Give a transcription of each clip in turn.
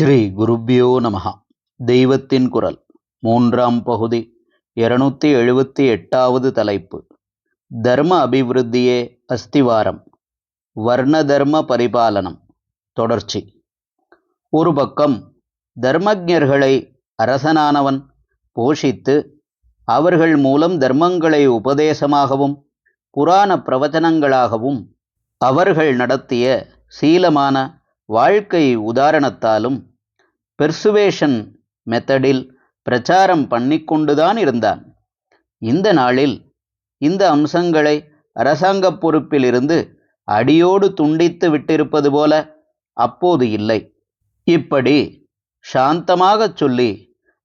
ஸ்ரீ குருப்பியோ நமகா தெய்வத்தின் குரல். மூன்றாம் பகுதி. இருநூத்தி எழுபத்தி எட்டாவது தலைப்பு. தர்ம அபிவிருத்தியே அஸ்திவாரம். வர்ண தர்ம பரிபாலனம். தொடர்ச்சி. ஒரு பக்கம் தர்மஜர்களை அரசனானவன் போஷித்து அவர்கள் மூலம் தர்மங்களை உபதேசமாகவும் புராண பிரவச்சனங்களாகவும் அவர்கள் நடத்திய சீலமான வாழ்க்கை உதாரணத்தாலும் பெர்சுவேஷன் மெத்தடில் பிரச்சாரம் பண்ணிக்கொண்டுதான் இருந்தான். இந்த நாளில் இந்த அம்சங்களை அரசாங்க பொறுப்பிலிருந்து அடியோடு துண்டித்து விட்டிருப்பது போல அப்போது இல்லை. இப்படி சாந்தமாகச் சொல்லி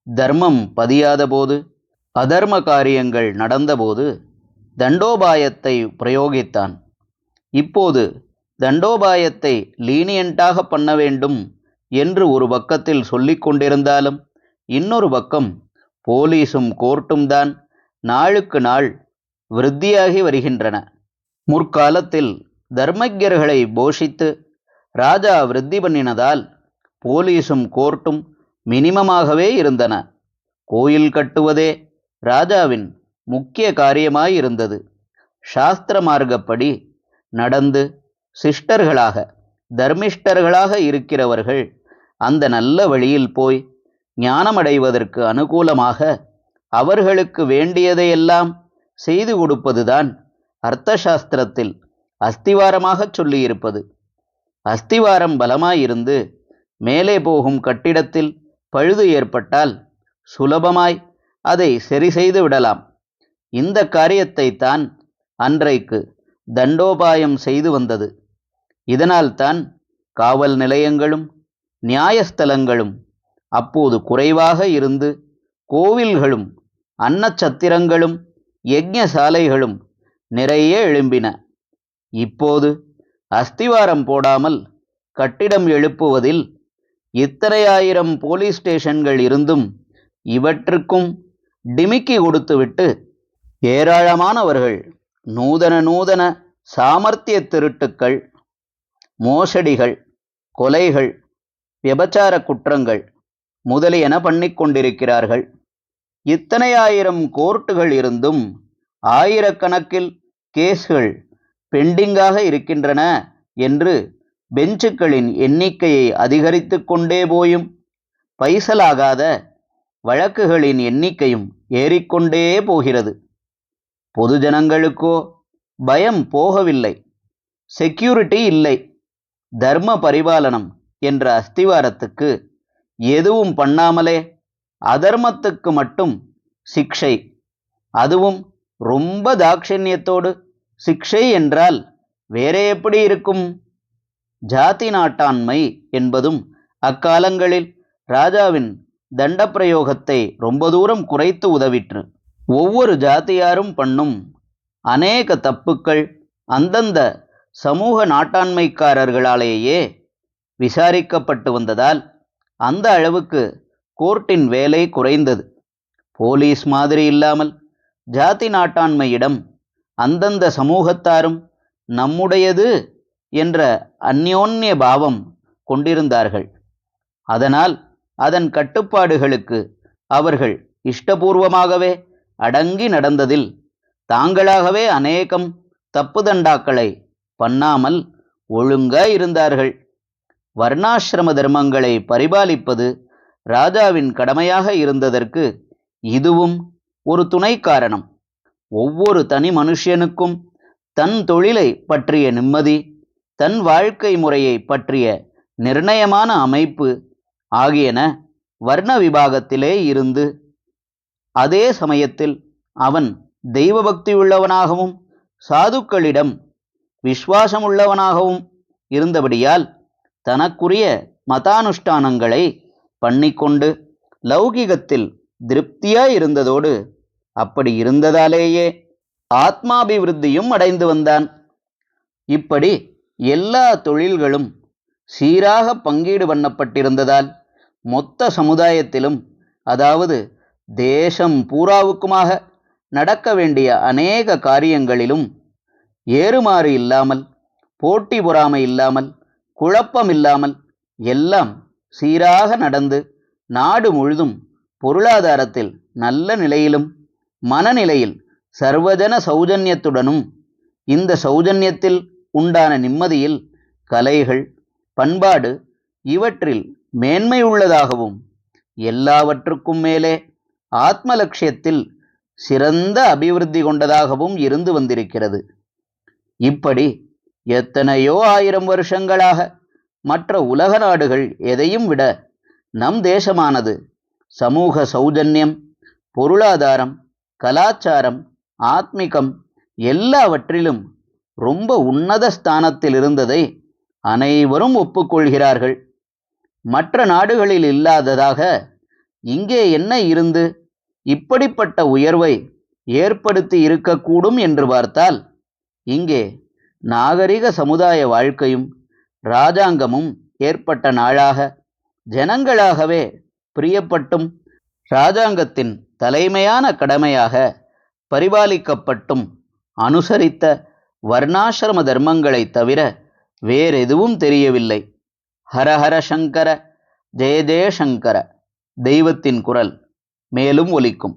தர்மம் பதியாதபோது அதர்ம காரியங்கள் நடந்தபோது தண்டோபாயத்தை பிரயோகித்தான். இப்போது தண்டோபாயத்தை லீனியண்டாக பண்ண வேண்டும் என்று ஒரு பக்கத்தில் சொல்லிக் கொண்டிருந்தாலும் இன்னொரு பக்கம் போலீஸும் கோர்ட்டும் தான் நாளுக்கு நாள் விருத்தியாகி வருகின்றன. முற்காலத்தில் தர்மஜர்களை போஷித்து ராஜா விருத்தி பண்ணினதால் போலீஸும் கோர்ட்டும் மினிமமாகவே இருந்தன. கோயில் கட்டுவதே ராஜாவின் முக்கிய காரியமாயிருந்தது. சாஸ்திர மார்க்கப்படி நடந்து சிஷ்டர்களாக தர்மிஷ்டர்களாக இருக்கிறவர்கள் அந்த நல்ல வழியில் போய் ஞானமடைவதற்கு அனுகூலமாக அவர்களுக்கு வேண்டியதையெல்லாம் செய்து கொடுப்பதுதான் அர்த்தசாஸ்திரத்தில் அஸ்திவாரமாகச் சொல்லியிருப்பது. அஸ்திவாரம் பலமாயிருந்து மேலே போகும் கட்டிடத்தில் பழுது ஏற்பட்டால் சுலபமாய் அதை சரி செய்து விடலாம். இந்த காரியத்தை தான் அன்றைக்கு தண்டோபாயம் செய்து வந்தது. இதனால்தான் காவல் நிலையங்களும் நியாயஸ்தலங்களும் அப்போது குறைவாக இருந்து கோவில்களும் அன்னச்சத்திரங்களும் யஜ்ஞசாலைகளும் நிறைய எழும்பின. இப்போது அஸ்திவாரம் போடாமல் கட்டிடம் எழுப்புவதில் இத்தனையாயிரம் போலீஸ் ஸ்டேஷன்கள் இருந்தும் இவற்றுக்கும் டிமிக்கி கொடுத்துவிட்டு ஏராளமானவர்கள் நூதன நூதன சாமர்த்திய திருட்டுக்கள் மோசடிகள் கொலைகள் விபச்சார குற்றங்கள் முதலியன பண்ணிக்கொண்டிருக்கிறார்கள் இத்தனையாயிரம் கோர்ட்டுகள் இருந்தும் ஆயிரக்கணக்கில் கேஸ்கள் பெண்டிங்காக இருக்கின்றன என்று பெஞ்சுக்களின் எண்ணிக்கையை அதிகரித்து கொண்டே போயும். பைசலாகாத வழக்குகளின் எண்ணிக்கையும் ஏறிக்கொண்டே போகிறது. பொதுஜனங்களுக்கோ பயம் போகவில்லை. செக்யூரிட்டி இல்லை. தர்ம பரிபாலனம் என்ற அஸ்திவாரத்துக்கு எதுவும் பண்ணாமலே அதர்மத்துக்கு மட்டும் சிக்ஷை. அதுவும் ரொம்ப தாட்சண்யத்தோடு சிக்ஷை என்றால் வேற எப்படி இருக்கும்? ஜாதி நாட்டாண்மை என்பதும் அக்காலங்களில் ராஜாவின் தண்டப்பிரயோகத்தை ரொம்ப தூரம் குறைத்து உதவிற்று. ஒவ்வொரு ஜாதியாரும் பண்ணும் அநேக தப்புக்கள் அந்தந்த சமூக நாட்டாண்மைக்காரர்களாலேயே விசாரிக்கப்பட்டு வந்ததால் அந்த அளவுக்கு கோர்ட்டின் வேலை குறைந்தது. போலீஸ் மாதிரி இல்லாமல் ஜாதி நாட்டாண்மையிடம் அந்தந்த சமூகத்தாரும் நம்முடையது என்ற அந்யோன்ய பாவம் கொண்டிருந்தார்கள். அதனால் அதன் கட்டுப்பாடுகளுக்கு அவர்கள் இஷ்டபூர்வமாகவே அடங்கி நடந்ததில் தாங்களாகவே அநேகம் தப்பு தண்டாக்களை பண்ணாமல் ஒழுங்காய் இருந்தார்கள். வர்ணாசிரம தர்மங்களை பரிபாலிப்பது ராஜாவின் கடமையாக இருந்ததற்கு இதுவும் ஒரு துணை காரணம். ஒவ்வொரு தனி மனுஷனுக்கும் தன் தொழிலை பற்றிய நிம்மதி தன் வாழ்க்கை முறையை பற்றிய நிர்ணயமான அமைப்பு ஆகியன வர்ண விபாகத்திலே இருந்து அதே சமயத்தில் அவன் தெய்வபக்தியுள்ளவனாகவும் உள்ளவனாகவும் சாதுக்களிடம் விஸ்வாசமுள்ளவனாகவும் இருந்தபடியால் தனக்குரிய மதானுஷ்டானங்களை பண்ணிக்கொண்டு லௌகிகத்தில் திருப்தியாய் இருந்ததோடு அப்படி இருந்ததாலேயே ஆத்மாபிவிருத்தியும் அடைந்து வந்தான். இப்படி எல்லா தொழில்களும் சீராக பங்கீடு பண்ணப்பட்டிருந்ததால் மொத்த சமுதாயத்திலும் அதாவது தேசம் பூராவுக்குமாக நடக்க வேண்டிய அநேக காரியங்களிலும் ஏறுமாறு இல்லாமல் போட்டி பொறாமை இல்லாமல் குழப்பம் இல்லாமல் எல்லாம் சீராக நடந்து நாடு முழுதும் பொருளாதாரத்தில் நல்ல நிலையிலும் மனநிலையில் சர்வஜன சௌஜன்யத்துடனும் இந்த சௌஜன்யத்தில் உண்டான நிம்மதியில் கலைகள் பண்பாடு இவற்றில் மேன்மை உள்ளதாகவும் எல்லாவற்றுக்கும் மேலே ஆத்மலட்சியத்தில் சிறந்த அபிவிருத்தி கொண்டதாகவும் இருந்து வந்திருக்கிறது. இப்படி எத்தனையோ ஆயிரம் வருஷங்களாக மற்ற உலக நாடுகள் எதையும் விட நம் தேசமானது சமூக சௌஜன்யம் பொருளாதாரம் கலாச்சாரம் ஆத்மிகம் எல்லாவற்றிலும் ரொம்ப உன்னத ஸ்தானத்தில் இருந்ததை அனைவரும் ஒப்புக்கொள்கிறார்கள். மற்ற நாடுகளில் இல்லாததாக இங்கே என்ன இருந்து இப்படிப்பட்ட உயர்வை ஏற்படுத்தி இருக்கக்கூடும் என்று பார்த்தால் இங்கே நாகரிக சமுதாய வாழ்க்கையும் இராஜாங்கமும் ஏற்பட்ட நாளாக ஜனங்களாகவே பிரியப்பட்டும் இராஜாங்கத்தின் தலைமையான கடமையாக பரிபாலிக்கப்பட்டும் அனுசரித்த வர்ணாசிரம தர்மங்களைத் தவிர வேறெதுவும் தெரியவில்லை. ஹரஹர சங்கர ஜெய ஜெயசங்கர தெய்வத்தின் குரல் மேலும் ஒலிக்கும்.